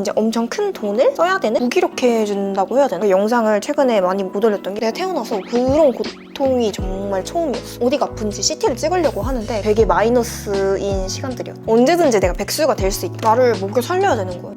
이제 엄청 큰 돈을 써야 되는 무기력해 준다고 해야 되나? 그 영상을 최근에 많이 못 올렸던 게 내가 태어나서 그런 고통이 정말 처음이었어. 어디가 아픈지 CT를 찍으려고 하는데 되게 마이너스인 시간들이었어. 언제든지 내가 백수가 될 수 있다. 나를 먹여 살려야 되는 거야.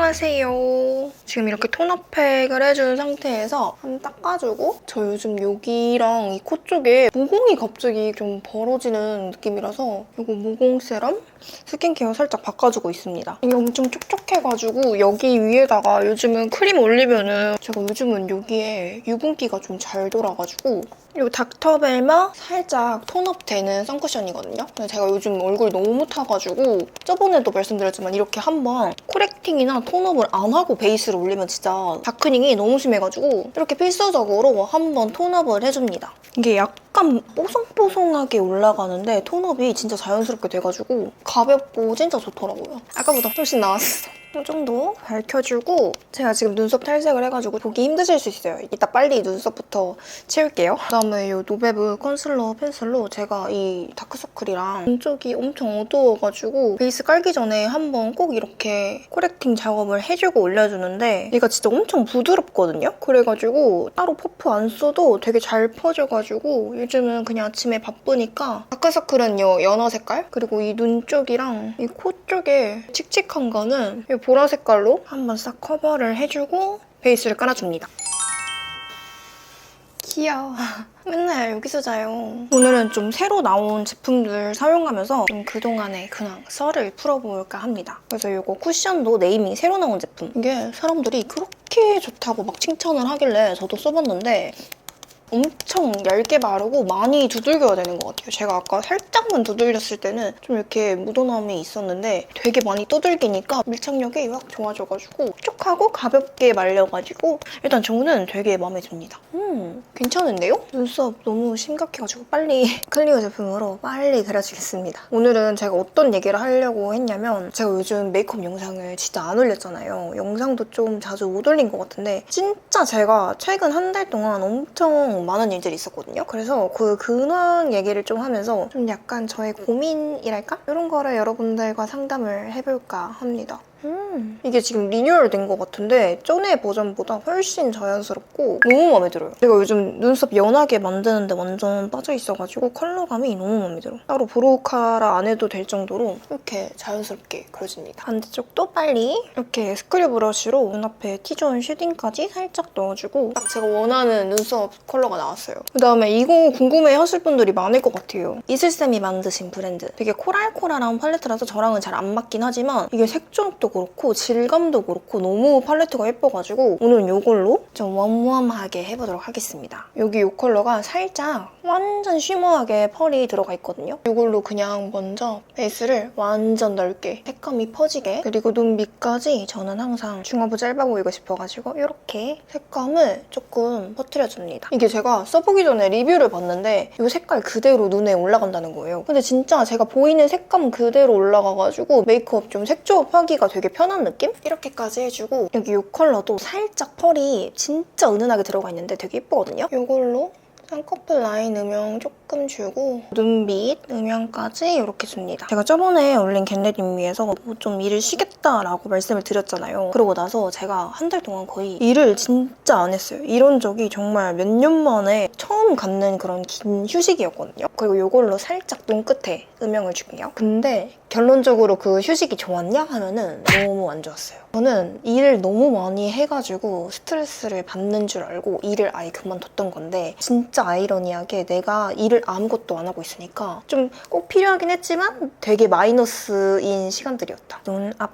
안녕하세요. 지금 이렇게 톤업팩을 해준 상태에서 한번 닦아주고 저 요즘 여기랑 이 코 쪽에 모공이 갑자기 좀 벌어지는 느낌이라서 이거 모공 세럼 스킨케어 살짝 바꿔주고 있습니다. 이게 엄청 촉촉해가지고 여기 위에다가 요즘은 크림 올리면은 제가 요즘은 여기에 유분기가 좀 잘 돌아가지고 이 닥터벨마 살짝 톤업 되는 선쿠션이거든요. 근데 제가 요즘 얼굴이 너무 타가지고 저번에도 말씀드렸지만 이렇게 한번 코렉팅이나 톤업을 안 하고 베이스를 올리면 진짜 다크닝이 너무 심해가지고 이렇게 필수적으로 한번 톤업을 해줍니다. 이게 약간 뽀송뽀송하게 올라가는데 톤업이 진짜 자연스럽게 돼가지고 가볍고 진짜 좋더라고요. 아까보다 훨씬 나았어. 이 정도 밝혀주고 제가 지금 눈썹 탈색을 해가지고 보기 힘드실 수 있어요. 이따 빨리 눈썹부터 채울게요. 그다음에 이 노베브 컨실러 펜슬로 제가 이 다크서클이랑 눈 쪽이 엄청 어두워가지고 베이스 깔기 전에 한번 꼭 이렇게 코렉팅 작업을 해주고 올려주는데 얘가 진짜 엄청 부드럽거든요? 그래가지고 따로 퍼프 안 써도 되게 잘 퍼져가지고 요즘은 그냥 아침에 바쁘니까 다크서클은 요 연어 색깔 그리고 이 눈 쪽이랑 이 코 쪽에 칙칙한 거는 이 보라 색깔로 한번 싹 커버를 해주고 베이스를 깔아줍니다. 귀여워. 맨날 여기서 자요. 오늘은 좀 새로 나온 제품들 사용하면서 좀 그동안의 그냥 썰을 풀어볼까 합니다. 그래서 이거 쿠션도 네이밍 새로 나온 제품. 이게 사람들이 그렇게 좋다고 막 칭찬을 하길래 저도 써봤는데 엄청 얇게 바르고 많이 두들겨야 되는 것 같아요. 제가 아까 살짝만 두들겼을 때는 좀 이렇게 묻어남이 있었는데 되게 많이 두들기니까 밀착력이 확 좋아져가지고 촉촉하고 가볍게 말려가지고 일단 저는 되게 마음에 듭니다. 음, 괜찮은데요? 눈썹 너무 심각해가지고 빨리 클리오 제품으로 빨리 그려주겠습니다. 오늘은 제가 어떤 얘기를 하려고 했냐면 제가 요즘 메이크업 영상을 진짜 안 올렸잖아요. 영상도 좀 자주 못 올린 것 같은데 진짜 제가 최근 한 달 동안 엄청 많은 일들이 있었거든요. 그래서 그 근황 얘기를 좀 하면서 좀 약간 저의 고민이랄까? 이런 거를 여러분들과 상담을 해볼까 합니다. 음, 이게 지금 리뉴얼 된 것 같은데 전에 버전보다 훨씬 자연스럽고 너무 마음에 들어요. 제가 요즘 눈썹 연하게 만드는데 완전 빠져 있어가지고 컬러감이 너무 마음에 들어. 따로 브로우카라 안 해도 될 정도로 이렇게 자연스럽게 그려집니다. 반대쪽도 빨리 이렇게 스크류 브러쉬로 눈 앞에 T존 쉐딩까지 살짝 넣어주고 딱 제가 원하는 눈썹 컬러가 나왔어요. 그다음에 이거 궁금해 하실 분들이 많을 것 같아요. 이슬쌤이 만드신 브랜드. 되게 코랄코랄한 팔레트라서 저랑은 잘 안 맞긴 하지만 이게 색조도 그렇고 질감도 그렇고 너무 팔레트가 예뻐가지고 오늘은 이걸로 좀 웜웜하게 해보도록 하겠습니다. 여기 이 컬러가 살짝 완전 쉬머하게 펄이 들어가 있거든요. 이걸로 그냥 먼저 베이스를 완전 넓게 색감이 퍼지게 그리고 눈 밑까지 저는 항상 중화부 짧아 보이고 싶어가지고 이렇게 색감을 조금 퍼뜨려줍니다. 이게 제가 써보기 전에 리뷰를 봤는데 이 색깔 그대로 눈에 올라간다는 거예요. 근데 진짜 제가 보이는 색감 그대로 올라가가지고 메이크업 좀 색조합하기가 되게 편한 느낌? 이렇게까지 해주고 여기 이 컬러도 살짝 펄이 진짜 은은하게 들어가 있는데 되게 예쁘거든요? 이걸로 쌍꺼풀 라인 음영 조금 주고 눈 밑 음영까지 이렇게 줍니다. 제가 저번에 올린 겟레딘 위에서 뭐 좀 일을 쉬겠다라고 말씀을 드렸잖아요. 그러고 나서 제가 한 달 동안 거의 일을 진짜 안 했어요. 이런 적이 정말 몇 년 만에 처음 갖는 그런 긴 휴식이었거든요. 그리고 이걸로 살짝 눈끝에 음영을 줄게요. 근데 결론적으로 그 휴식이 좋았냐 하면은 너무 안 좋았어요. 저는 일을 너무 많이 해가지고 스트레스를 받는 줄 알고 일을 아예 그만뒀던 건데 진짜 아이러니하게 내가 일을 아무것도 안 하고 있으니까 좀 꼭 필요하긴 했지만 되게 마이너스인 시간들이었다. 눈 앞.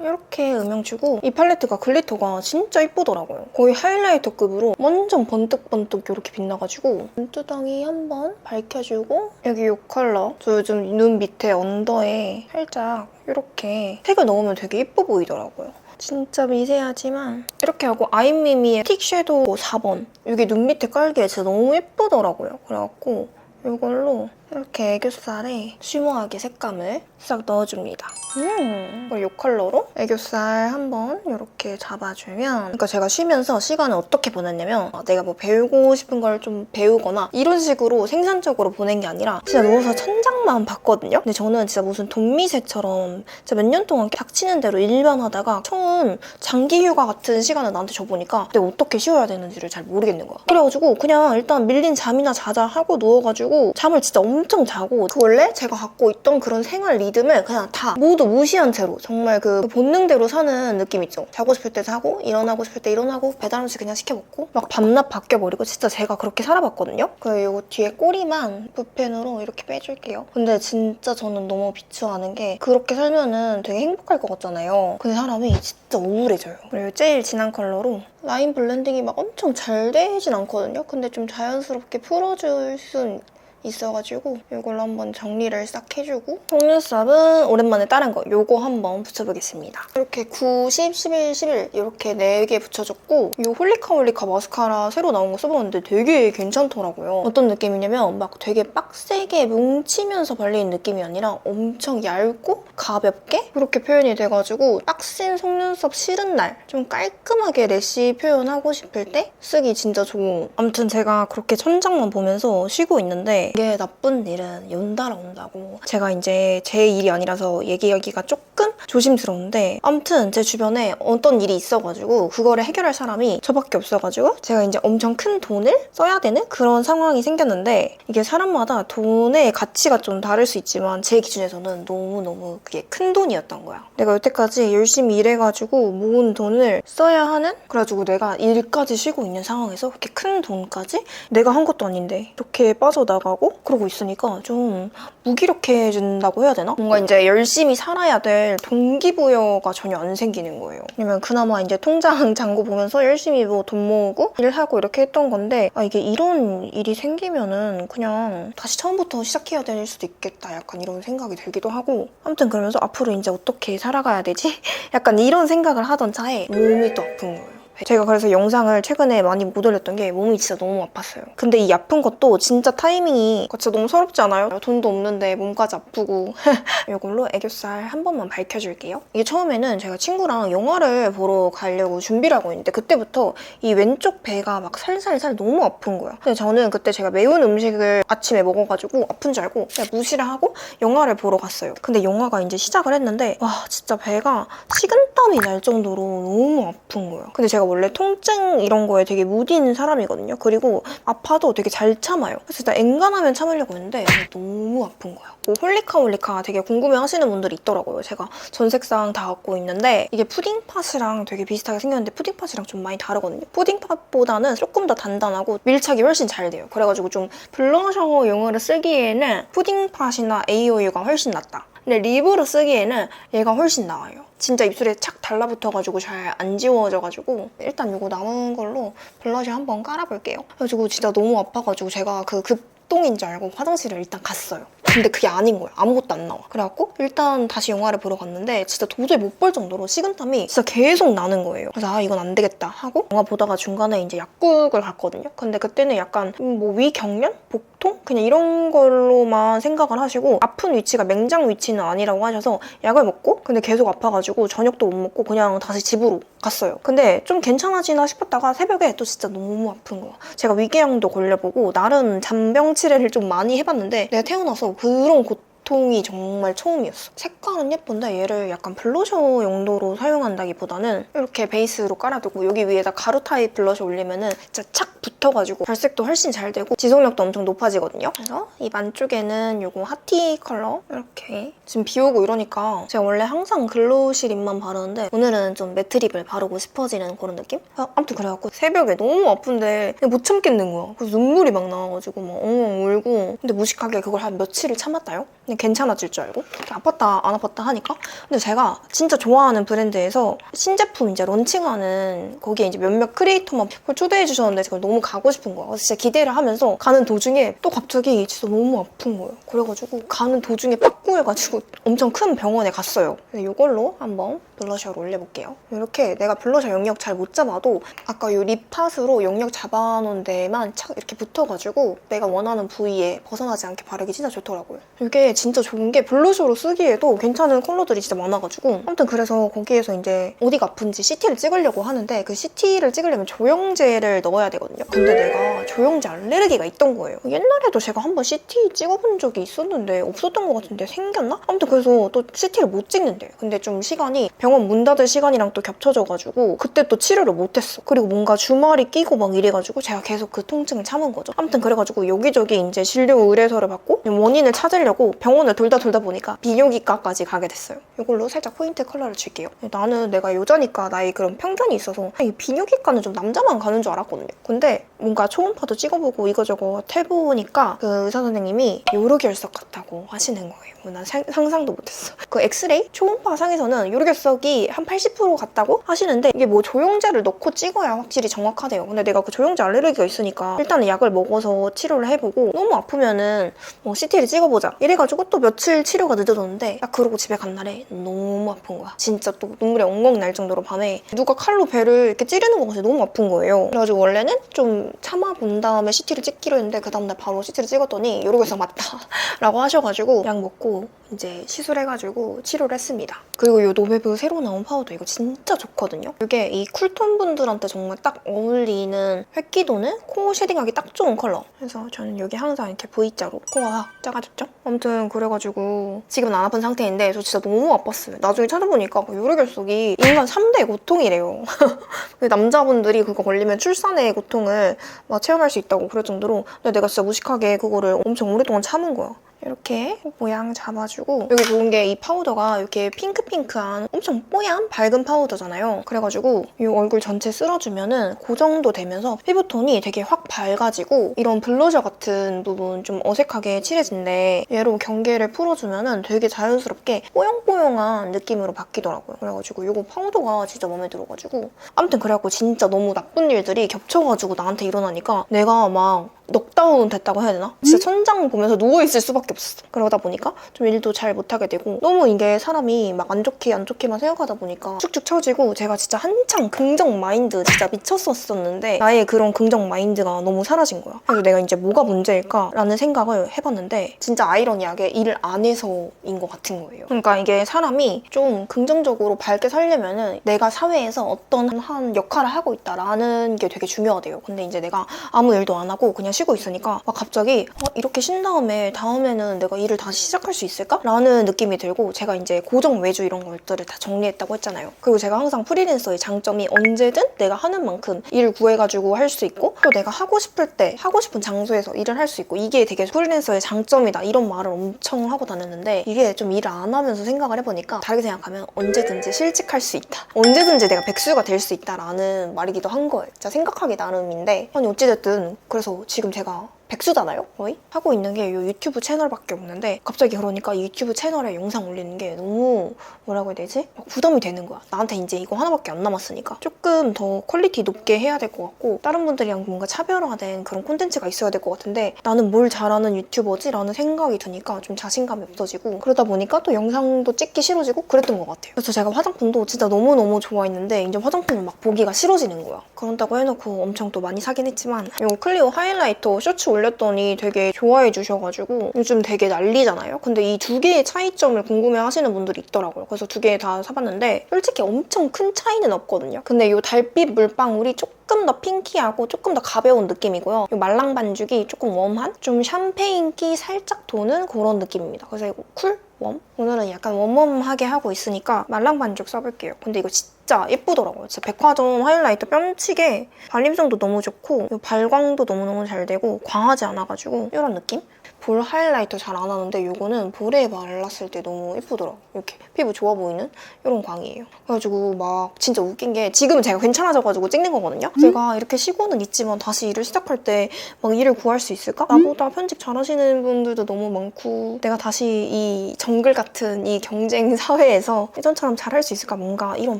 이렇게 음영 주고 이 팔레트가 글리터가 진짜 이쁘더라고요. 거의 하이라이터급으로 완전 번뜩번뜩 이렇게 빛나가지고 눈두덩이 한번 밝혀주고 여기 이 컬러 저 요즘 눈 밑에 언더에 살짝 이렇게 색을 넣으면 되게 예뻐 보이더라고요. 진짜 미세하지만 이렇게 하고 아이미미의 틱 섀도우 4번 이게 눈 밑에 깔기에 진짜 너무 예쁘더라고요. 그래갖고 이걸로 이렇게 애교살에 쉬머하게 색감을 싹 넣어줍니다. 음, 이 컬러로 애교살 한번 이렇게 잡아주면 그러니까 제가 쉬면서 시간을 어떻게 보냈냐면 어, 내가 뭐 배우고 싶은 걸 좀 배우거나 이런 식으로 생산적으로 보낸 게 아니라 진짜 누워서 천장만 봤거든요. 근데 저는 진짜 무슨 돈미새처럼 진짜 몇 년 동안 닥치는 대로 일만 하다가 처음 장기 휴가 같은 시간을 나한테 줘보니까 내가 어떻게 쉬어야 되는지를 잘 모르겠는 거야. 그래가지고 그냥 일단 밀린 잠이나 자자 하고 누워가지고 잠을 진짜 엄청 자고 그 원래 제가 갖고 있던 그런 생활 리듬을 그냥 다 모두 무시한 채로 정말 그 본능대로 사는 느낌 있죠. 자고 싶을 때 자고 일어나고 싶을 때 일어나고 배달 음식 그냥 시켜 먹고 막 밤낮 바뀌어버리고 진짜 제가 그렇게 살아봤거든요. 그리고 요 뒤에 꼬리만 붓펜으로 이렇게 빼줄게요. 근데 진짜 저는 너무 비추하는 게 그렇게 살면은 되게 행복할 것 같잖아요. 근데 사람이 진짜 우울해져요. 그리고 제일 진한 컬러로 라인 블렌딩이 막 엄청 잘 되진 않거든요. 근데 좀 자연스럽게 풀어줄 순 있어가지고 이걸로 한번 정리를 싹 해주고 속눈썹은 오랜만에 다른 거 요거 한번 붙여보겠습니다. 이렇게 9, 10, 11, 11 이렇게 4개 붙여줬고 이 홀리카 홀리카 마스카라 새로 나온 거 써봤는데 되게 괜찮더라고요. 어떤 느낌이냐면 막 되게 빡세게 뭉치면서 발리는 느낌이 아니라 엄청 얇고 가볍게 이렇게 표현이 돼가지고 빡센 속눈썹 싫은 날 좀 깔끔하게 래쉬 표현하고 싶을 때 쓰기 진짜 좋은 아무튼 제가 그렇게 천장만 보면서 쉬고 있는데 이게 나쁜 일은 연달아 온다고. 제가 이제 제 일이 아니라서 얘기하기가 조금 조심스러운데 아무튼 제 주변에 어떤 일이 있어가지고 그거를 해결할 사람이 저밖에 없어가지고 제가 이제 엄청 큰 돈을 써야 되는 그런 상황이 생겼는데 이게 사람마다 돈의 가치가 좀 다를 수 있지만 제 기준에서는 너무너무 그게 큰 돈이었던 거야. 내가 여태까지 열심히 일해가지고 모은 돈을 써야 하는? 그래가지고 내가 일까지 쉬고 있는 상황에서 그렇게 큰 돈까지? 내가 한 것도 아닌데 이렇게 빠져나가고 그러고 있으니까 좀 무기력해진다고 해야 되나? 뭔가 이제 열심히 살아야 될 동기부여가 전혀 안 생기는 거예요. 왜냐면 그나마 이제 통장 잔고 보면서 열심히 뭐 돈 모으고 일하고 이렇게 했던 건데 아 이게 이런 일이 생기면은 그냥 다시 처음부터 시작해야 될 수도 있겠다 약간 이런 생각이 들기도 하고 아무튼 그러면서 앞으로 이제 어떻게 살아가야 되지? 약간 이런 생각을 하던 차에 몸이 또 아픈 거예요. 제가 그래서 영상을 최근에 많이 못 올렸던 게 몸이 진짜 너무 아팠어요. 근데 이 아픈 것도 진짜 타이밍이 진짜 너무 서럽지 않아요? 돈도 없는데 몸까지 아프고 이걸로 애교살 한 번만 밝혀줄게요. 이게 처음에는 제가 친구랑 영화를 보러 가려고 준비를 하고 있는데 그때부터 이 왼쪽 배가 막 살살살 너무 아픈 거야. 근데 저는 그때 제가 매운 음식을 아침에 먹어가지고 아픈 줄 알고 그냥 무시를 하고 영화를 보러 갔어요. 근데 영화가 이제 시작을 했는데 와 진짜 배가 식은땀이 날 정도로 너무 아픈 거예요. 근데 제가 원래 통증 이런 거에 되게 무딘 사람이거든요. 그리고 아파도 되게 잘 참아요. 그래서 일단 엔간하면 참으려고 했는데 너무 아픈 거야. 뭐 홀리카 홀리카 되게 궁금해 하시는 분들이 있더라고요. 제가 전색상 다 갖고 있는데 이게 푸딩팟이랑 되게 비슷하게 생겼는데 푸딩팟이랑 좀 많이 다르거든요. 푸딩팟보다는 조금 더 단단하고 밀착이 훨씬 잘 돼요. 그래가지고 좀 블러셔용으로 쓰기에는 푸딩팟이나 AOU가 훨씬 낫다. 근데 립으로 쓰기에는 얘가 훨씬 나아요. 진짜 입술에 착 달라붙어가지고 잘 안 지워져가지고 일단 이거 남은 걸로 블러셔 한번 깔아볼게요. 그래가지고 진짜 너무 아파가지고 제가 그 급동인 줄 알고 화장실을 일단 갔어요. 근데 그게 아닌 거예요. 아무것도 안 나와. 그래갖고 일단 다시 영화를 보러 갔는데 진짜 도저히 못 볼 정도로 식은땀이 진짜 계속 나는 거예요. 그래서 아 이건 안 되겠다 하고 영화 보다가 중간에 이제 약국을 갔거든요. 근데 그때는 약간 뭐 위경련? 복 통? 그냥 이런 걸로만 생각을 하시고 아픈 위치가 맹장 위치는 아니라고 하셔서 약을 먹고 근데 계속 아파가지고 저녁도 못 먹고 그냥 다시 집으로 갔어요. 근데 좀 괜찮아지나 싶었다가 새벽에 또 진짜 너무 아픈 거야. 제가 위궤양도 걸려보고 나름 잔병 치레를 좀 많이 해봤는데 내가 태어나서 그런 고통이 정말 처음이었어. 색깔은 예쁜데 얘를 약간 블러셔 용도로 사용한다기보다는 이렇게 베이스로 깔아두고 여기 위에다 가루 타입 블러셔 올리면은 진짜 착 붙어가지고 발색도 훨씬 잘 되고 지속력도 엄청 높아지거든요. 그래서 입 안쪽에는 요거 하티 컬러 이렇게 지금 비 오고 이러니까 제가 원래 항상 글로시 립만 바르는데 오늘은 좀 매트 립을 바르고 싶어지는 그런 느낌? 아, 아무튼 그래갖고 새벽에 너무 아픈데 못 참겠는 거야. 그래서 눈물이 막 나와가지고 막 엉엉 울고 근데 무식하게 그걸 한 며칠을 참았다요? 괜찮아질 줄 알고 아팠다 안 아팠다 하니까 근데 제가 진짜 좋아하는 브랜드에서 신제품 이제 런칭하는 거기에 이제 몇몇 크리에이터만 그걸 초대해 주셨는데 제가 너무 가고 싶은. 그래서 진짜 기대를 하면서 가는 도중에 또 갑자기 진짜 너무 아픈 거예요. 그래가지고 가는 도중에 빠꾸 해가지고 엄청 큰 병원에 갔어요. 이걸로 한번 블러셔를 올려볼게요. 이렇게 내가 블러셔 영역 잘 못 잡아도 아까 이 립팟으로 영역 잡아놓은 데에만 착 이렇게 붙어가지고 내가 원하는 부위에 벗어나지 않게 바르기 진짜 좋더라고요. 이게 진짜 좋은 게 블러셔로 쓰기에도 괜찮은 컬러들이 진짜 많아가지고 아무튼 그래서 거기에서 이제 어디가 아픈지 CT를 찍으려고 하는데 그 CT를 찍으려면 조영제를 넣어야 되거든요. 근데 내가 조영제 알레르기가 있던 거예요. 옛날에도 제가 한번 CT 찍어본 적이 있었는데 없었던 것 같은데 생겼나? 아무튼 그래서 또 CT를 못 찍는데 근데 좀 시간이 병원 문 닫을 시간이랑 또 겹쳐져가지고 그때 또 치료를 못했어. 그리고 뭔가 주말이 끼고 막 이래가지고 제가 계속 그 통증을 참은 거죠. 아무튼 그래가지고 여기저기 이제 진료 의뢰서를 받고 원인을 찾으려고 병원을 돌다 돌다 보니까 비뇨기과까지 가게 됐어요. 이걸로 살짝 포인트 컬러를 줄게요. 나는 내가 여자니까 나의 그런 편견이 있어서 이 비뇨기과는 좀 남자만 가는 줄 알았거든요. 근데 뭔가 초음파도 찍어보고 이거저거 해보니까 그 의사 선생님이 요로결석 같다고 하시는 거예요. 난 상- 상상도 못했어. 그 엑스레이 초음파 상에서는 요로결석 이 한 80% 같다고 하시는데 이게 뭐 조영제를 넣고 찍어야 확실히 정확하대요. 근데 내가 그 조영제 알레르기가 있으니까 일단은 약을 먹어서 치료를 해보고 너무 아프면은 뭐 CT를 찍어보자 이래가지고 또 며칠 치료가 늦어졌는데 딱 그러고 집에 간 날에 너무 아픈 거야. 진짜 또 눈물이 엉엉 날 정도로 밤에 누가 칼로 배를 이렇게 찌르는 것 같아 너무 아픈 거예요. 그래가지고 원래는 좀 참아본 다음에 CT를 찍기로 했는데 그 다음날 바로 CT를 찍었더니 요로결석 맞다 라고 하셔가지고 약 먹고 이제 시술해가지고 치료를 했습니다. 그리고 이 노베브 새로 나온 파우더 이거 진짜 좋거든요. 이게 이 쿨톤 분들한테 정말 딱 어울리는 획기도는 코 쉐딩하기 딱 좋은 컬러. 그래서 저는 여기 항상 이렇게 V자로 코가 작아졌죠? 아무튼 그래가지고 지금은 안 아픈 상태인데 저 진짜 너무 아팠어요. 나중에 찾아보니까 그 요로결석이 인간 3대 고통이래요. 그 남자분들이 그거 걸리면 출산의 고통을 막 체험할 수 있다고 그럴 정도로 근데 내가 진짜 무식하게 그거를 엄청 오랫동안 참은 거야. 이렇게 모양 잡아주고 여기 좋은 게 이 파우더가 이렇게 핑크핑크한 엄청 뽀얀 밝은 파우더잖아요. 그래가지고 이 얼굴 전체 쓸어주면은 그 정도 되면서 피부톤이 되게 확 밝아지고 이런 블러셔 같은 부분 좀 어색하게 칠해진데 얘로 경계를 풀어주면은 되게 자연스럽게 뽀용뽀용한 느낌으로 바뀌더라고요. 그래가지고 이거 파우더가 진짜 마음에 들어가지고 아무튼 그래갖고 진짜 너무 나쁜 일들이 겹쳐가지고 나한테 일어나니까 내가 막 넉다운 됐다고 해야 되나? 진짜 천장 보면서 누워있을 수밖에 없었어. 그러다 보니까 좀 일도 잘 못하게 되고 너무 이게 사람이 막 안 좋게 안 좋게만 생각하다 보니까 축축 처지고 제가 진짜 한창 긍정 마인드 진짜 미쳤었었는데 나의 그런 긍정 마인드가 너무 사라진 거야. 그래서 내가 이제 뭐가 문제일까라는 생각을 해봤는데 진짜 아이러니하게 일을 안 해서인 것 같은 거예요. 그러니까 이게 사람이 좀 긍정적으로 밝게 살려면은 내가 사회에서 어떤 한 역할을 하고 있다라는 게 되게 중요하대요. 근데 이제 내가 아무 일도 안 하고 그냥 쉬고 있으니까 막 갑자기 어, 이렇게 쉰 다음에 다음에는 내가 일을 다시 시작할 수 있을까? 라는 느낌이 들고 제가 이제 고정 외주 이런 것들을 다 정리했다고 했잖아요. 그리고 제가 항상 프리랜서의 장점이 언제든 내가 하는 만큼 일을 구해가지고 할 수 있고 또 내가 하고 싶을 때 하고 싶은 장소에서 일을 할 수 있고 이게 되게 프리랜서의 장점이다 이런 말을 엄청 하고 다녔는데 이게 좀 일을 안 하면서 생각을 해보니까 다르게 생각하면 언제든지 실직할 수 있다. 언제든지 내가 백수가 될 수 있다라는 말이기도 한 거예요. 진짜 생각하기 나름인데 아니 어찌됐든 그래서 지금 제가 백수잖아요? 거의? 하고 있는 게 이 유튜브 채널밖에 없는데 갑자기 그러니까 이 유튜브 채널에 영상 올리는 게 너무 뭐라고 해야 되지? 막 부담이 되는 거야. 나한테 이제 이거 하나밖에 안 남았으니까 조금 더 퀄리티 높게 해야 될 것 같고 다른 분들이랑 뭔가 차별화된 그런 콘텐츠가 있어야 될 것 같은데 나는 뭘 잘하는 유튜버지? 라는 생각이 드니까 좀 자신감이 없어지고 그러다 보니까 또 영상도 찍기 싫어지고 그랬던 것 같아요. 그래서 제가 화장품도 진짜 너무너무 좋아했는데 이제 화장품을 막 보기가 싫어지는 거야. 그런다고 해놓고 엄청 또 많이 사긴 했지만 이 클리오 하이라이터 셔츠 올 렸더니 되게 좋아해 주셔가지고 요즘 되게 난리잖아요. 근데 이 두 개의 차이점을 궁금해 하시는 분들이 있더라고요. 그래서 두 개 다 사봤는데 솔직히 엄청 큰 차이는 없거든요. 근데 이 달빛 물방울이 조금 더 핑키하고 조금 더 가벼운 느낌이고요. 이 말랑 반죽이 조금 웜한 좀 샴페인기 살짝 도는 그런 느낌입니다. 그래서 이거 쿨? 웜? 오늘은 약간 웜웜하게 하고 있으니까 말랑 반죽 써볼게요. 근데 이거 진짜 예쁘더라고요. 진짜 백화점 하이라이터 뺨치게 발림성도 너무 좋고 이 발광도 너무너무 잘 되고 광하지 않아가지고 이런 느낌? 볼 하이라이터 잘 안 하는데 이거는 볼에 발랐을 때 너무 예쁘더라고요. 이렇게 피부 좋아 보이는 이런 광이에요. 그래가지고 막 진짜 웃긴 게 지금은 제가 괜찮아져가지고 찍는 거거든요. 제가 이렇게 쉬고는 있지만 다시 일을 시작할 때 막 일을 구할 수 있을까? 나보다 편집 잘하시는 분들도 너무 많고 내가 다시 이 정글 같은 이 경쟁 사회에서 예전처럼 잘할 수 있을까? 뭔가 이런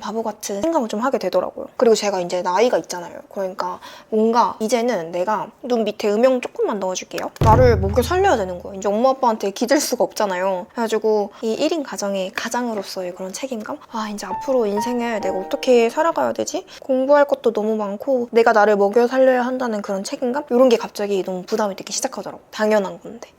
바보 같은 생각을 좀 하게 되더라고요. 그리고 제가 이제 나이가 있잖아요. 그러니까 뭔가 이제는 내가 눈 밑에 음영 조금만 넣어줄게요. 나를 먹여 살려 야 살려야 되는 거예요. 이제 엄마 아빠한테 기댈 수가 없잖아요. 그래가지고 이 1인 가정의 가장으로서의 그런 책임감? 아 이제 앞으로 인생을 내가 어떻게 살아가야 되지? 공부할 것도 너무 많고 내가 나를 먹여 살려야 한다는 그런 책임감? 이런 게 갑자기 너무 부담이 되기 시작하더라고. 당연한 건데.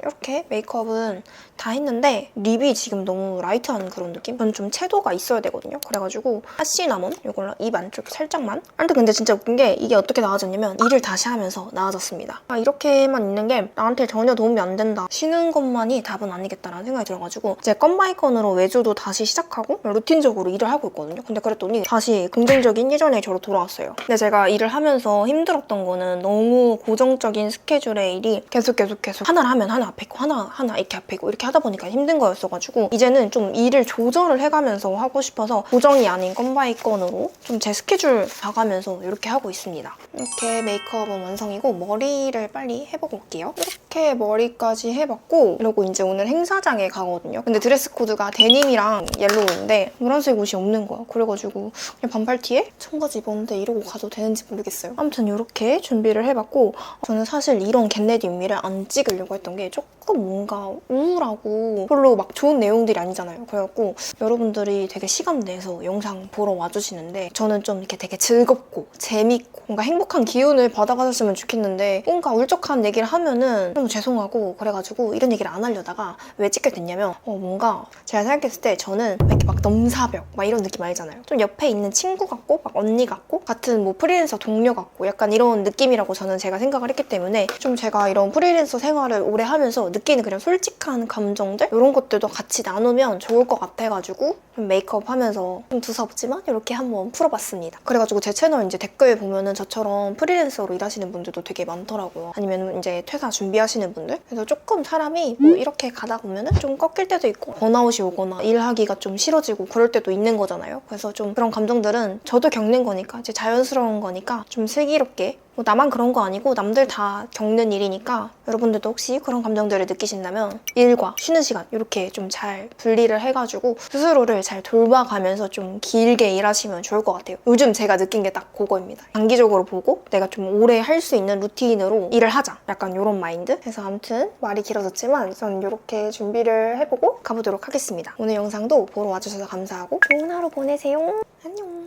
음, 이렇게 메이크업은 다 했는데 립이 지금 너무 라이트한 그런 느낌? 저는 좀 채도가 있어야 되거든요. 그래가지고 하시나몬 이걸로 입 안쪽에 살짝만. 아무튼 근데 진짜 웃긴 게 이게 어떻게 나아졌냐면 일을 다시 하면서 나아졌습니다. 아, 이렇게만 있는 게 나한테 전혀 도움이 안 된다. 쉬는 것만이 답은 아니겠다라는 생각이 들어가지고 이제 건바이 건으로 외주도 다시 시작하고 루틴적으로 일을 하고 있거든요. 근데 그랬더니 다시 긍정적인 예전의 저로 돌아왔어요. 근데 제가 일을 하면서 힘들었던 거는 너무 고정적인 스케줄의 일이 계속 계속 계속 하나를 하면 하나 앞에 있고 하나 하나 이렇게 앞에 있고 이렇게 하다 보니까 힘든 거였어가지고 이제는 좀 일을 조절을 해가면서 하고 싶어서 고정이 아닌 건바이 건으로 좀 제 스케줄 봐가면서 이렇게 하고 있습니다. 이렇게 메이크업은 완성이고 머리를 빨리 해보고 올게요. 이렇게 머리까지 해봤고 이러고 이제 오늘 행사장에 가거든요. 근데 드레스 코드가 데님이랑 옐로우인데 노란색 옷이 없는 거야. 그래가지고 그냥 반팔 티에 청바지 입었는데 이러고 가도 되는지 모르겠어요. 아무튼 이렇게 준비를 해봤고 저는 사실 이런 겟레디 윗미를 안 찍으려고 했던 게 조금 뭔가 우울하고 별로 막 좋은 내용들이 아니잖아요. 그래갖고 여러분들이 되게 시간 내서 영상 보러 와주시는데 저는 좀 이렇게 되게 즐겁고 재밌고 뭔가 행복한 기운을 받아가셨으면 좋겠는데 뭔가 울적한 얘기를 하면은 너무 죄송하고 그래가지고 이런 얘기를 안 하려다가 왜 찍게 됐냐면 어, 뭔가 제가 생각했을 때 저는 이렇게 막 넘사벽 막 이런 느낌 알잖아요. 좀 옆에 있는 친구 같고 막 언니 같고 같은 뭐 프리랜서 동료 같고 약간 이런 느낌이라고 저는 제가 생각을 했기 때문에 좀 제가 이런 프리랜서 생활을 오래 하면서 느끼는 그냥 솔직한 감정들 이런 것들도 같이 나누면 좋을 것 같아가지고 좀 메이크업 하면서 좀 두서없지만 이렇게 한번 풀어봤습니다. 그래가지고 제 채널 이제 댓글 보면은 저처럼 프리랜서로 일하시는 분들도 되게 많더라고요. 아니면 이제 퇴사 준비 하시는 분들. 그래서 조금 사람이 뭐 이렇게 가다 보면은 좀 꺾일 때도 있고 번아웃이 오거나 일하기가 좀 싫어지고 그럴 때도 있는 거잖아요. 그래서 좀 그런 감정들은 저도 겪는 거니까 이제 자연스러운 거니까 좀 슬기롭게 뭐 나만 그런 거 아니고 남들 다 겪는 일이니까 여러분들도 혹시 그런 감정들을 느끼신다면 일과 쉬는 시간 이렇게 좀 잘 분리를 해가지고 스스로를 잘 돌봐가면서 좀 길게 일하시면 좋을 것 같아요. 요즘 제가 느낀 게 딱 그거입니다. 장기적으로 보고 내가 좀 오래 할 수 있는 루틴으로 일을 하자. 약간 이런 마인드. 그래서 아무튼 말이 길어졌지만 전 이렇게 준비를 해보고 가보도록 하겠습니다. 오늘 영상도 보러 와주셔서 감사하고 좋은 하루 보내세요. 안녕.